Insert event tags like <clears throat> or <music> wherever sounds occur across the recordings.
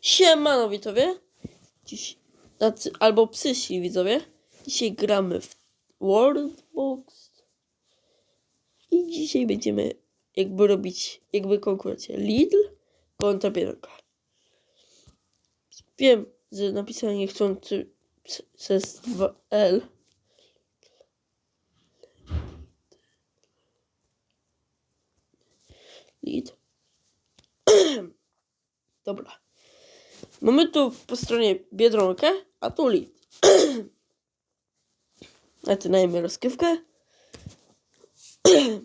Siemano widzowie. Dziś, tacy, albo psysi widzowie. Dzisiaj gramy w Worldbox. I dzisiaj będziemy jakby robić jakby konkurencję Lidl kontra Biedronka. Wiem, że napisałem niechcący przez 2L. Lidl. <clears throat> Dobra. Mamy tu po stronie Biedronkę, a tu Lidl. <clears throat> Zaczynajmy rozkrywkę. <clears throat>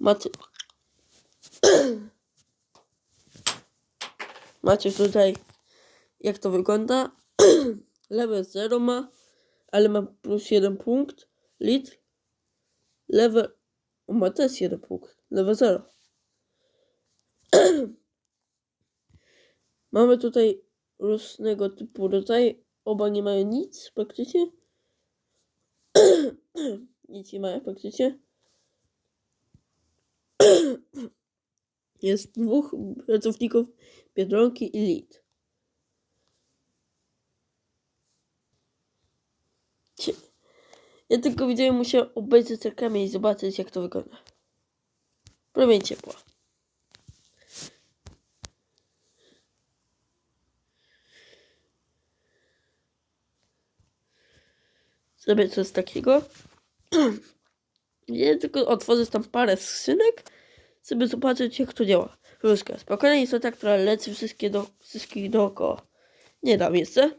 Macie... <clears throat> Macie tutaj jak to wygląda. Lewe 0 ma, ale ma plus 1 punkt. Litr. Lewe on ma też jeden punkt. Lewe <clears throat> 0. Mamy tutaj różnego typu rodzaje. Oba nie mają nic praktycznie. <clears throat> nic nie mają praktycznie. <clears throat> Jest dwóch pracowników Biedronki i Lid. Ja tylko widziałem, musiał obejrzeć reklamę i zobaczyć jak to wygląda. Promień ciepła. Zrobię coś takiego. <clears throat> Ja tylko otworzę tam parę skrzynek, żeby zobaczyć jak to działa. Jest to tak, która leci wszystkie do, wszystkich dookoła. Nie da miejsca.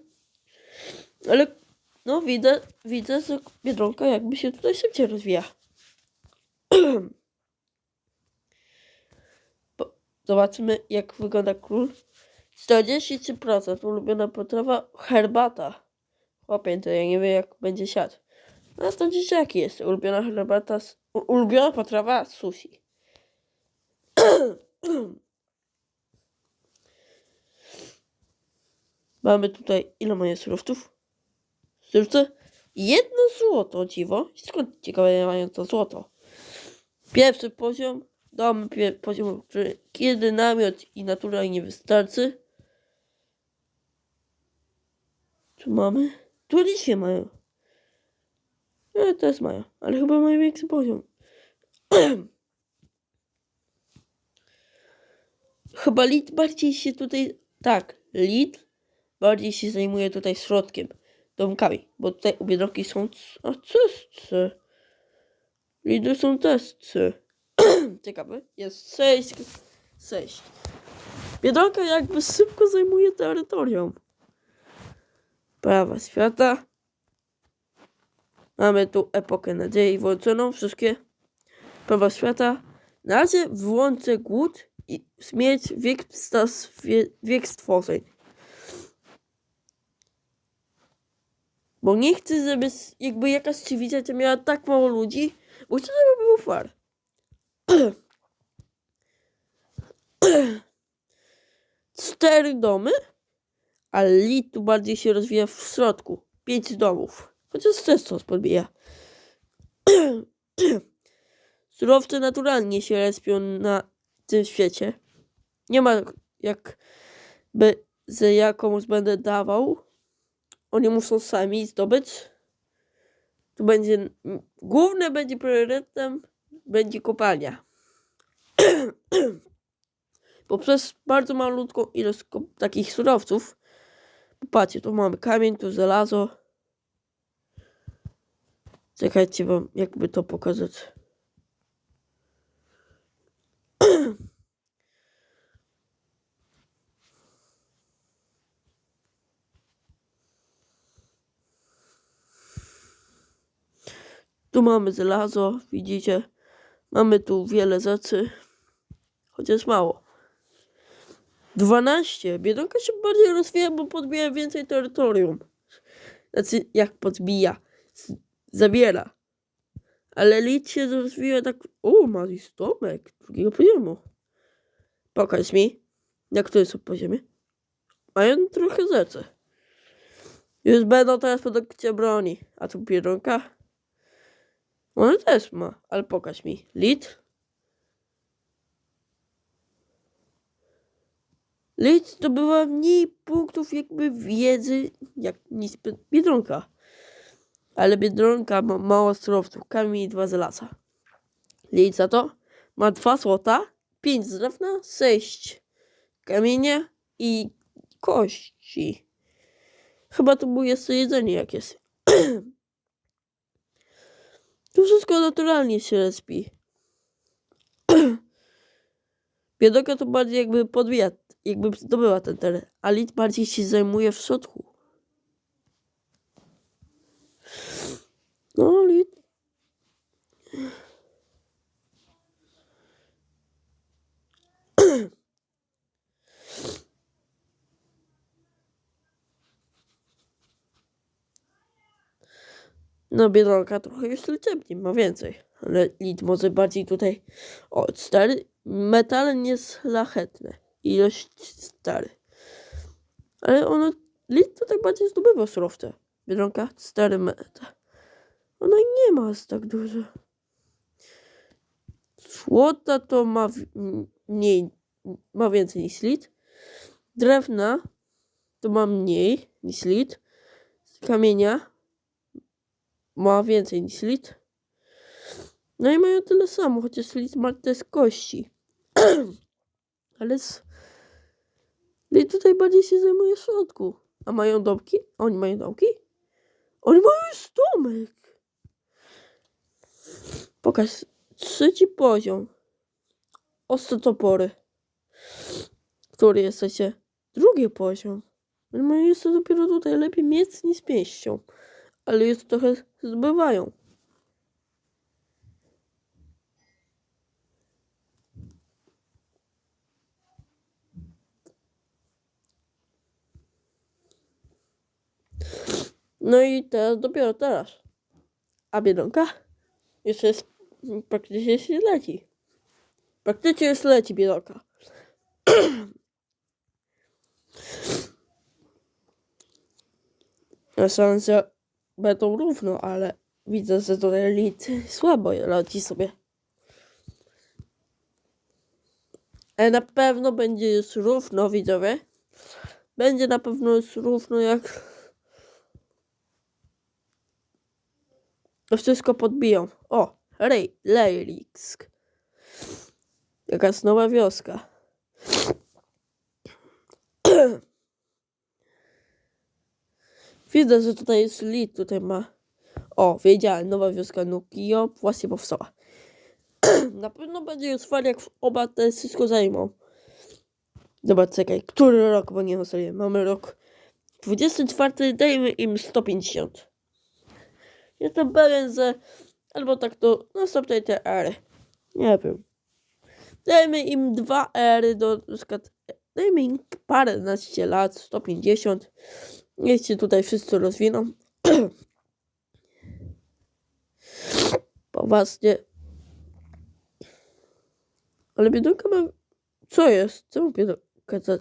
Ale no widzę, widzę, że Biedronka jakby się tutaj szybciej rozwija. <clears throat> Zobaczymy jak wygląda król. 43% ulubiona potrawa herbata. Chłopie, to ja nie wiem jak będzie siadł. No to dzieciaki jest. Ulubiona herbata, ulubiona potrawa sushi. <clears throat> Mamy tutaj, ile mają surowców? Surowce? Jedno złoto, dziwo. Skąd ciekawe mają to złoto? Pierwszy poziom. Damy pie- poziom, który kiedy namiot i natura nie wystarczy. Tu mamy? Tu nic nie mają. No, też mają, ale chyba mają większy poziom. <clears throat> chyba Lid bardziej się tutaj. Tak, Lid bardziej się zajmuje tutaj środkiem, domkami, bo tutaj u Biedronki są a cesty. Lidy są testy. <clears throat> Ciekawe, jest 6, 6. Biedronka jakby szybko zajmuje terytorium. Prawa świata. Mamy tu epokę nadziei włączoną, wszystkie prawa świata. Na razie włączę głód i śmierć, wiek, stas, wie, wiek stworzeń. Bo nie chcę, żeby jakby jakaś cywilizacja miała tak mało ludzi, bo chcę, żeby był far. <clears throat> Cztery domy, a Lit tu bardziej się rozwija w środku. Pięć domów. Chociaż też to podbija. <clears throat> Surowce naturalnie się respią na tym świecie. Nie ma jakby, że ja komuś będę dawał. Oni muszą sami zdobyć. Tu będzie, główne będzie priorytetem, będzie kopalnia. <clears throat> Poprzez bardzo malutką ilość takich surowców. Popatrzcie, tu mamy kamień, tu żelazo. Czekajcie wam, jakby to pokazać. <clears throat> Tu mamy żelazo, widzicie? Mamy tu wiele rzeczy, chociaż mało. 12. Biedronka się bardziej rozwija, bo podbija więcej terytorium. Znaczy, jak podbija? Zabiera. Ale Lit się rozwija tak... O, ma listomek drugiego poziomu. Pokaż mi, jak to jest w poziomie. Mają trochę rzeczy. Już będą teraz produkcja broni. A tu Biedronka? Może też ma, ale pokaż mi. Lit. Lit zdobyła mniej punktów jakby wiedzy, jak nic Biedronka. Ale Biedronka ma mało surowców, kamień i dwa z lasa. Lit za to ma dwa złota, pięć z drewna, sześć kamienia i kości. Chyba to było jeszcze jedzenie jak jest wszystko naturalnie się respi. <clears throat> Biedoka to bardziej jakby podwija, jakby zdobyła ten teren, a Lid bardziej się zajmuje w środku. No, Lid. No, Biedronka trochę już liczebnie, ma więcej. Ale Lid może bardziej tutaj... O, stary, metale nieszlachetne. Ilość stary. Ale ono... Lid to tak bardziej zdobywa surowce. Biedronka, stary metal. Ona nie ma aż tak dużo. Złota to ma mniej, ma więcej niż lit. Drewna to ma mniej niż lit. Kamienia ma więcej niż lit. No i mają tyle samo, chociaż lit ma też kości. <clears throat> Ale z... lit tutaj bardziej się zajmuje w środku. A mają domki? Oni mają domki? Oni mają już domek. Pokaż. Trzeci poziom. Ostre topory. Który jesteście? Drugi poziom. Oni mają jeszcze dopiero tutaj lepiej mieć niż pięścią. Ale już trochę zbywają. No i teraz dopiero teraz. A Biedronka? Jeszcze jest praktycznie się leci. Praktycznie już leci Biedronka. <clears throat> Ja szanse będą równo, ale widzę, że tutaj lit słabo leci sobie. Ale na pewno będzie już równo, widzowie. Będzie na pewno już równo jak To wszystko podbiją. O, Rej, Lejrisk. Jakaś nowa wioska. Widzę, że tutaj jest lit, tutaj ma... O, wiedziałem, nowa wioska Nukio właśnie powstała. <clears throat> Na pewno będzie fajnie, jak oba te wszystko zajmą. Dobra, czekaj, który rok, bo nie wiem sobie. Mamy rok 24, dajmy im 150. Jestem pewien, że albo tak to następnej te ery. Nie wiem. Dajmy im dwa ery do na przykład, dajmy im paręnaście lat, 150. Niech się tutaj wszyscy rozwiną. <clears throat> Poważnie. Ale biedronka ma... Co jest? Czemu biedronka za...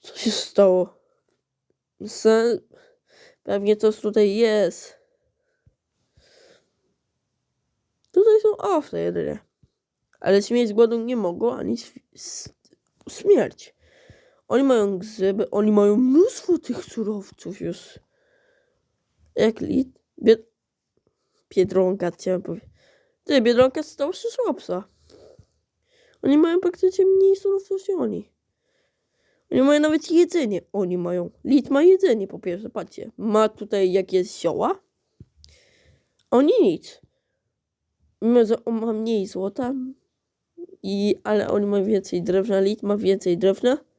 Co się stało? Se... Pewnie coś tutaj jest. Tutaj są owce jedynie. Ale śmierć z głodu nie mogą, ani śmierć. Oni mają grzyby, oni mają mnóstwo tych surowców już. Jak lit. Bied... Biedronka, chciałem powiedzieć. Ty, Biedronka stała się słabsza. Oni mają praktycznie mniej surowców niż oni. Oni mają nawet jedzenie. Oni mają. Lit ma jedzenie po pierwsze, patrzcie. Ma tutaj jakieś zioła. Oni nic. Mimo, że on ma mniej złota. I, ale oni mają więcej drewna. Lit ma więcej drewna.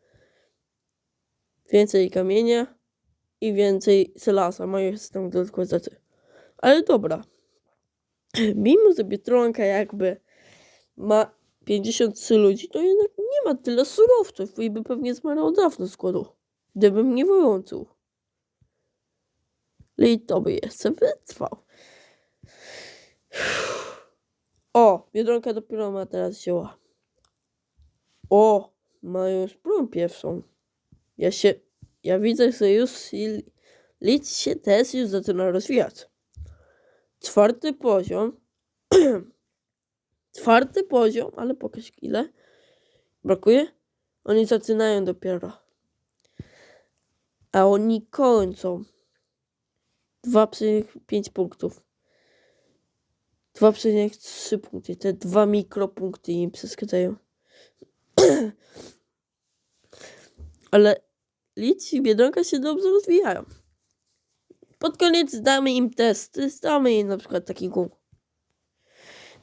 Więcej kamienia. I więcej żelaza. Mają tam dodatkowe rzeczy. Ale dobra. Mimo, że Biedronka jakby ma 53 ludzi, to jednak nie ma tyle surowców i by pewnie zmarł z głodu, gdybym nie wyłączył. I to by jeszcze wytrwał. <sighs> O, Biedronka dopiero ma teraz zioła. O, ma już broń pierwszą. Ja się, ja widzę, że już Lit się też już zaczyna rozwijać. Czwarty poziom. <clears throat> Czwarty poziom, ale pokaż ile. Brakuje? Oni zaczynają dopiero. A oni kończą. 2,5 punktów. 2,3 punkty. Te dwa mikropunkty im przeszkadzają. <clears throat> Ale Lidz i Biedronka się dobrze rozwijają. Pod koniec damy im testy. Damy im na przykład takiego.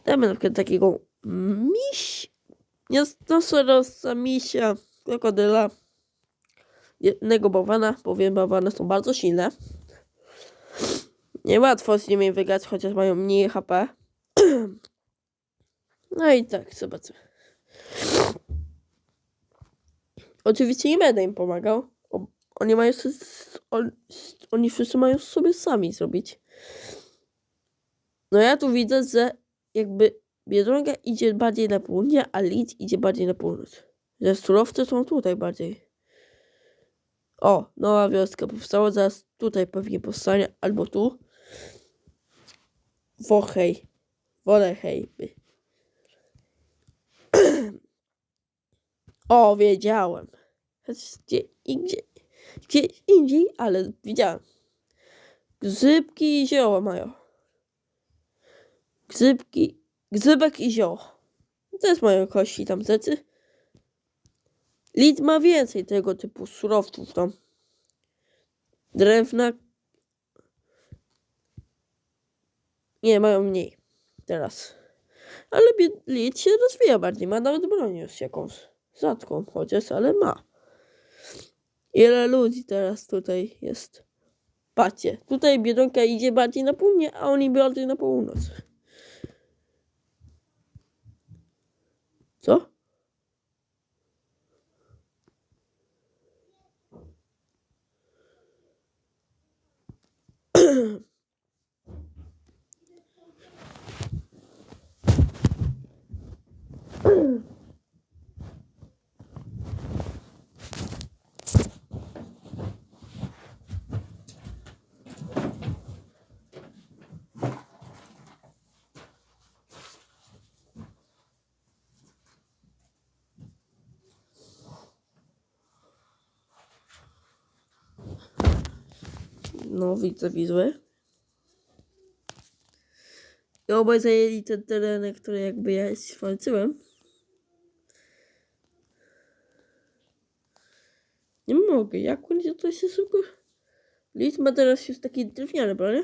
Damy na przykład takiego miś. Nosorożca, misia, krokodyla. Jednego bałwana, bowiem bałwany są bardzo silne. Niełatwo z nimi wygrać, chociaż mają mniej HP. <clears throat> No i tak, zobaczymy. Oczywiście nie będę im pomagał. Oni mają on, oni wszyscy mają sobie sami zrobić. No ja tu widzę, że jakby Biedronka idzie bardziej na południe, a Leeds idzie bardziej na północ. Że surowce są tutaj bardziej. O, nowa wioska powstała, zaraz tutaj pewnie powstanie, albo tu. Wohej. Wolehej. <clears throat> O, wiedziałem. Gdzie, gdzie, gdzie indziej, ale widziałem. Grzybki i zioła mają. Grzybki, grzybek i zioło. Też mają kości tam zecy. Lid ma więcej tego typu surowców tam. Drewna. Nie, mają mniej. Teraz. Ale Lid się rozwija bardziej. Ma nawet broń już jakąś. Rzadką chociaż, ale ma. Ile ludzi teraz tutaj jest? Patrzcie, tutaj Biedronka idzie bardziej na południe, a oni bardziej na północ. Co? <clears throat> No, widzę, widzę. I obaj zajęli te tereny, które jakby ja walczyłem. Nie mogę, jak oni to się szybko... Lis ma teraz już takie drewniane bronie.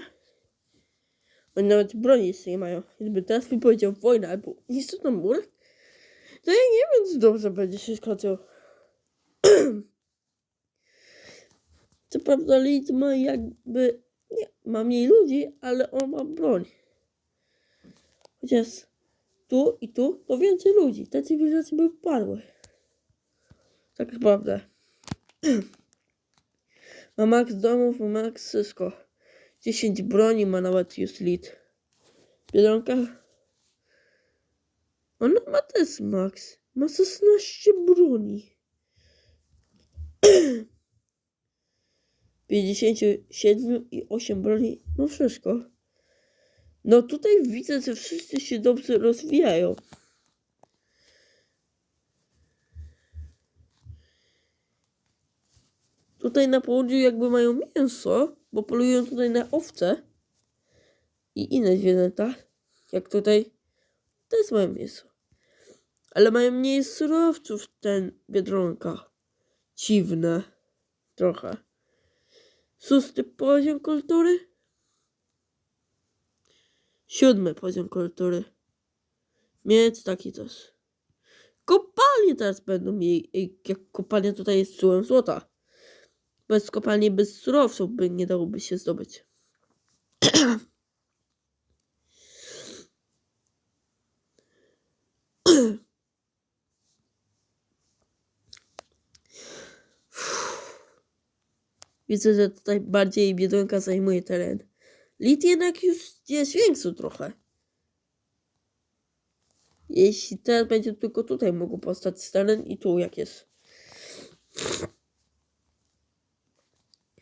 Oni nawet broni jeszcze nie mają. Gdyby teraz mi powiedział wojna albo niszczyć na mur, to ja nie wiem, czy dobrze będzie się skończył. <clears throat> Co prawda Leeds ma jakby... Nie, ma mniej ludzi, ale on ma broń. Chociaż tu i tu to więcej ludzi. Te cywilizacje by upadły. Tak naprawdę. <clears throat> Ma max domów, ma max wszystko. 10 broni ma nawet już Lead. Biedronka? Ona ma też max. Ma 16 broni. <clears throat> 57 i 8 broni. No wszystko. No tutaj widzę, że wszyscy się dobrze rozwijają. Tutaj na południu jakby mają mięso, bo polują tutaj na owce i inne zwierzęta. Jak tutaj też mają mięso. Ale mają mniej surowców ten Biedronka. Dziwne. Trochę. Szósty poziom kultury. Siódmy poziom kultury. Mieć taki też. Kopalnie teraz będą mieli. Jak kopalnia tutaj jest sułem złota. Bez kopalni, bez surowców by nie dałoby się zdobyć. <clears throat> Widzę, że tutaj bardziej Biedronka zajmuje teren. Lit jednak już jest większy trochę. Jeśli teraz będzie tylko tutaj mógł powstać teren i tu jak jest.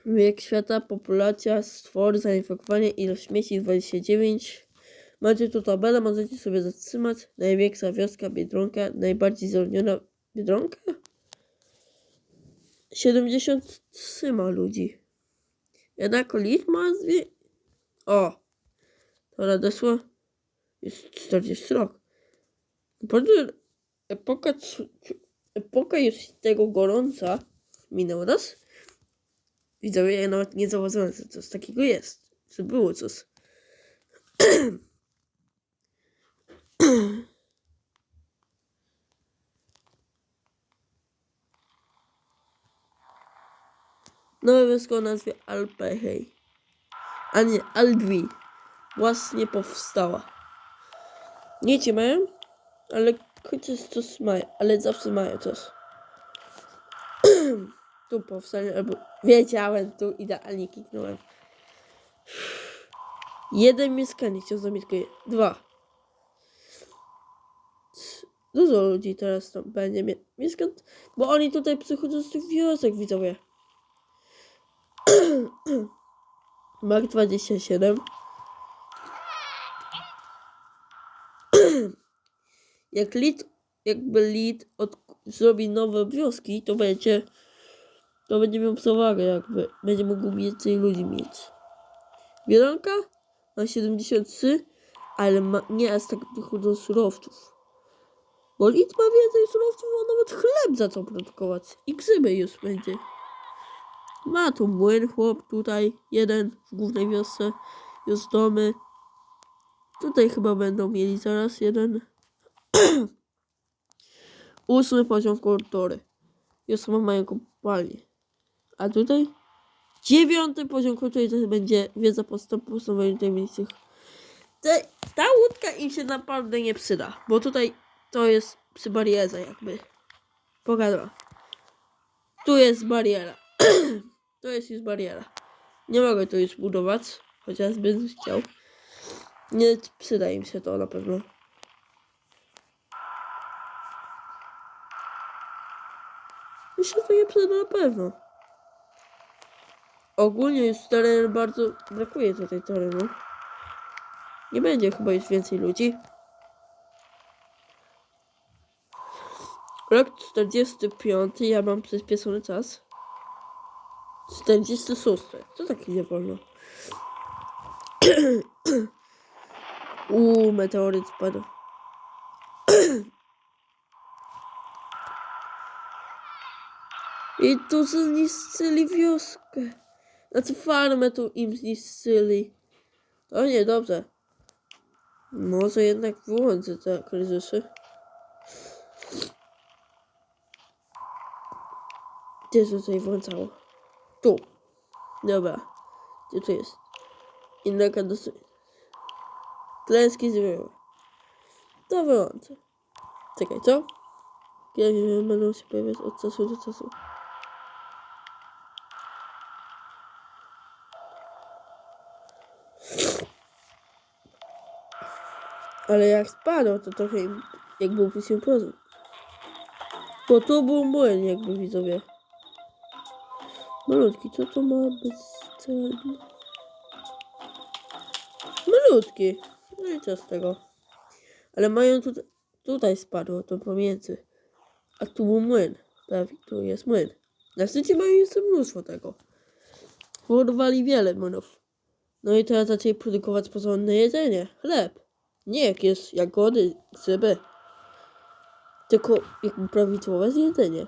Wiek świata, populacja, stwory, zainfekowanie, ilość śmieci 29. Macie tu tabelę, możecie sobie zatrzymać. Największa wioska Biedronka, najbardziej zaludniona Biedronka? 73 ma ludzi. Jednak Lit ma zwie... O! To nadesło. Jest 40 rok. Naprawdę epoka, epoka jest tego gorąca. Minął raz. Widzowie, ja nawet nie zauważyłem, że coś takiego jest. Że było coś. <clears throat> Nowe wiosko o nazwie Alpehej. A nie, Aldwi. Właśnie powstała. Nie ci mają, ale chociaż coś mają, ale zawsze mają coś. <clears throat> tu powstanie, albo wiedziałem, tu idealnie kliknąłem. Jeden mieszkaniec się zamieszkuje. Dwa. Dużo ludzi teraz tam będzie mie- mieszkać, bo oni tutaj przychodzą z tych wiosek, widzowie. <clears throat> Mark 27. <clears throat> Jak lit, jakby lit od, zrobi nowe wioski, to będzie to będzie miał przewagę jakby. Będzie mógł więcej ludzi mieć. Biedronka ma 73, ale ma, nie aż tak dużo surowców. Bo lit ma więcej surowców, a nawet chleb za co produkować. I grzyby już będzie. Ma tu młyn chłop tutaj, jeden w głównej wiosce, już domy. Tutaj chyba będą mieli zaraz jeden. <clears throat> Ósmy poziom kultury. Już chyba mają kopalnię. A tutaj? Dziewiąty poziom kultury to będzie wiedza podstawowej tajemniczych. Te, ta łódka im się naprawdę nie przyda, bo tutaj to jest przy barierze jakby. Pogadam. Tu jest bariera. <clears throat> To jest już bariera. Nie mogę tu już budować, chociażbym chciał. Nie przyda im się to na pewno. Mi się to nie przyda na pewno. Ogólnie już teren bardzo brakuje tutaj terenu. Nie będzie chyba już więcej ludzi. Rok 45, ja mam przyspieszony czas. 46. Co taki nie wolno? <clears throat> Uuu, meteoryt spadł. <clears throat> I tu zniszczyli wioskę. Znaczy farmę tu im zniszczyli. To niedobrze. Może jednak wyłączę te kryzysy. Gdzie to tutaj włączało? Tu. Dobra. Gdzie to jest? Inne kadosy. Klęski zwierzę. To wyłączę. Czekaj, co? Kiedy będą się pojawiać od czasu do czasu. Ale jak spadł, to trochę im- jak był się prozór. Bo to był młyn, jakby widzowie. Malutki, co to ma być celny? Malutki. No i co z tego? Ale mają tutaj, tutaj spadło to pomiędzy. A tu był młyn. Prawie tu jest młyn. Na szczycie mają jeszcze mnóstwo tego. Porwali wiele młynów. No i teraz zaczęli produkować porządne jedzenie. Chleb. Nie jakieś jagody, grzyby. Tylko jakby prawidłowe jedzenie.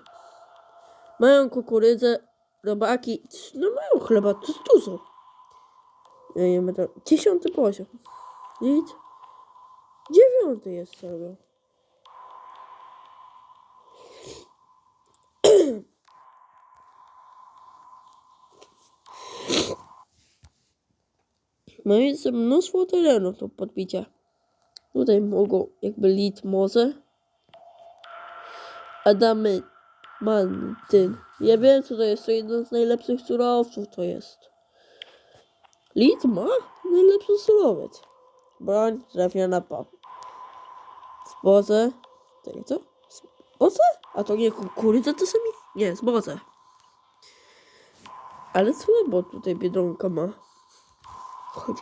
Mają kukurydzę, robaki. No mają chleba, to jest dużo. Ja nie będę. Dziesiąty poziom. Nic. Dziewiąty jest. <clears throat> No i jest mnóstwo terenu do podbicia. Tutaj mogą jakby lit może. Adamy Mantyn. Ja wiem co to jest, to jeden z najlepszych surowców to jest. Lit ma najlepszy surowiec. Broń, drewniana pap. Zboże. Czekaj, co? Zboże? A to nie kukurydza czasami? Nie, zboże. Ale słabo tutaj Biedronka ma. Chodź.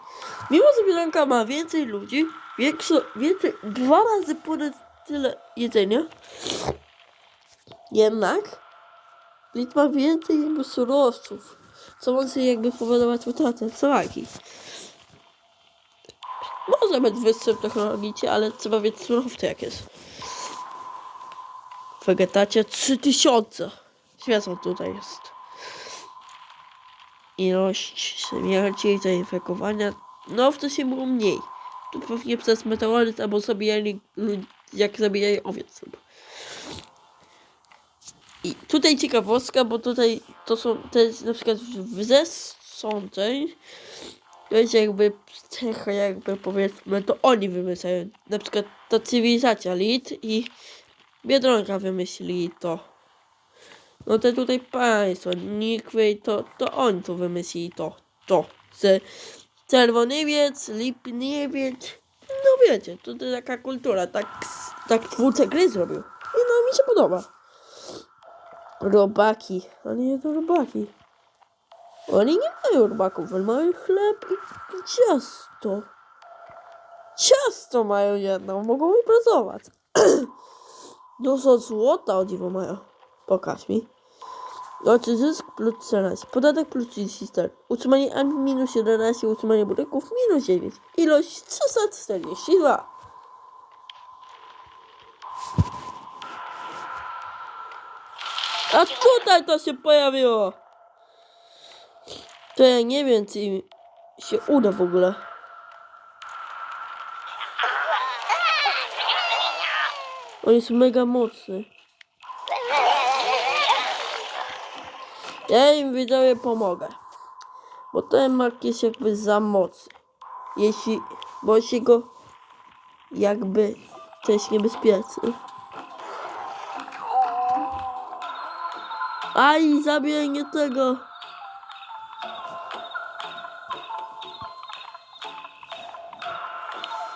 Mimo, że Biedronka ma więcej ludzi, większe, więcej, dwa razy ponad tyle jedzenia, jednak Lit ma więcej jakby surowców, co może jakby powodować utratę całaki. Może być występ technologiczny, ale trzeba wiedzieć surowce jak jest. Wegetacja 3000. Świecą tutaj jest. Ilość śmierci, zainfekowania. No wcześniej było mniej. Tu pewnie przez meteoryt albo zabijali ludzi, jak zabijali owiec. I tutaj ciekawostka, bo tutaj to są, to jest na przykład w zesądzeń, to jest jakby cecha, jakby powiedzmy, to oni wymyślają. Na przykład ta cywilizacja Lit i Biedronka wymyślili to. No te tutaj państwo, Nikwy, to, to oni to wymyślili to, to. Z Czerwonywiec, Lipniewiec, no wiecie, to, to taka kultura, tak, tak twórca gry zrobił. I no mi się podoba. Robaki, nie to robaki. Oni nie mają robaków, ale mają chleb i ciasto. Ciasto mają jedno, mogą pracować. <clears throat> Dużo złota o dziwo mają. Pokaż mi. Oczy zysk plus 14. Podatek plus 34. Utrzymanie armii minus 11. Utrzymanie budynków minus 9. Ilość 342. A tutaj to się pojawiło. To ja nie wiem, czy mi się uda w ogóle. On jest mega mocny. Ja im widzowie pomogę. Bo ten mak jest jakby za mocny. Jeśli, bo jeśli go jakby jest niebezpieczny. Aj, zabijaj nie tego.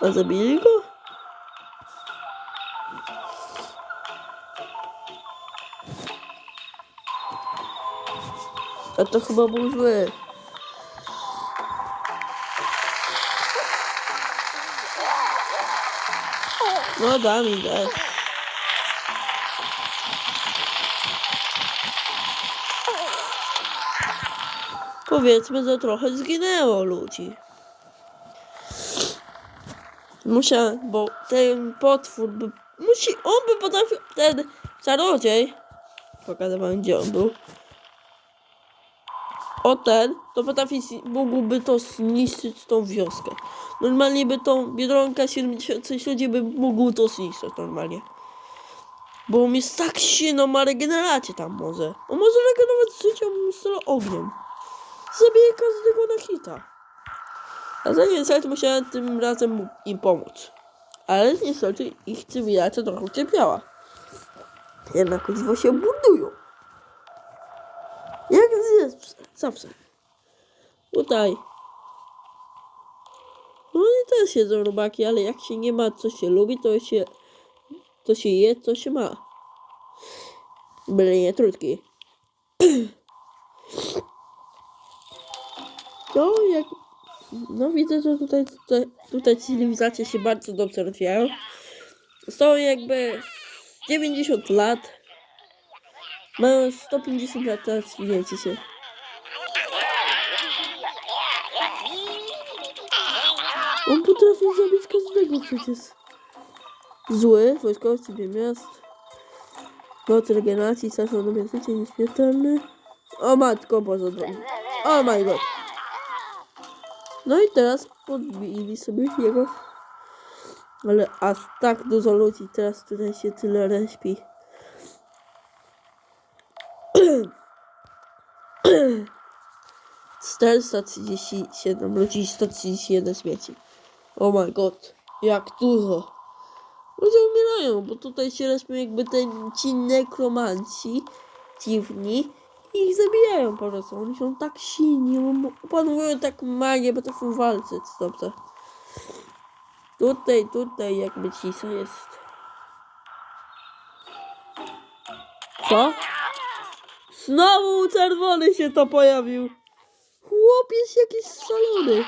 A zabili go? A to chyba był zły. No da mi daj. Powiedzmy, że trochę zginęło ludzi. Musiał, bo ten potwór by... Musi, on by potrafił, ten czarodziej, pokażę wam gdzie on był, o ten, to potrafi, mógłby to zniszczyć tą wioskę. Normalnie by tą Biedronka 76 ludzi by mógł to zniszczyć normalnie. Bo on jest tak silny, ma regenerację tam może. On może regenerować życiem stylu ogniem. Zabije każdego na hita. A za niestety musiałem tym razem im pomóc. Ale niestety ich cywilizacja trochę ucierpiała. Jednak ledwo się budują. Jak jest zawsze. Tutaj. No i też jedzą robaki, ale jak się nie ma, co się lubi, to się, to się je, co się ma. Byle nie trudki. <clears throat> No, jak... No widzę, że tutaj, tutaj, tutaj cywilizacje się bardzo dobrze rozwijają. Są jakby 90 lat. Mają 150 lat, teraz wiecie się. On potrafi zabić każdego przecież. Zły, wojskowy sobie miast. Moc regeneracji, czasem na życie nieśmiertelny. O matko Boże drogi. Oh my god. No i teraz podbili sobie jego. Ale aż tak dużo ludzi teraz tutaj się tyle. <clears throat> Czterysta trzydzieści siedem ludzi i 131 śmieci. Oh my god, jak dużo. Ludzie umierają, bo tutaj się respią jakby ten ci nekromanci dziwni i ich zabijają po prostu. Oni są tak silni, opanowują tak magię, potrafią walczyć. Dobrze. Tutaj, tutaj jakby cisza jest. Co? Znowu czerwony się to pojawił. Chłopiec jakiś szalony.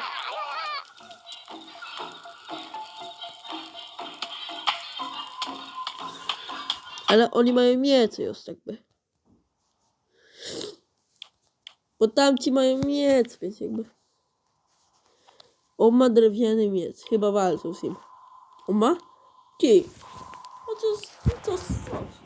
Ale oni mają miecze już jakby. Bo tamci mają miec, więc jakby. On ma drewniany miec. Chyba walczą z nim. On ma? Ty. No to jest, to jest.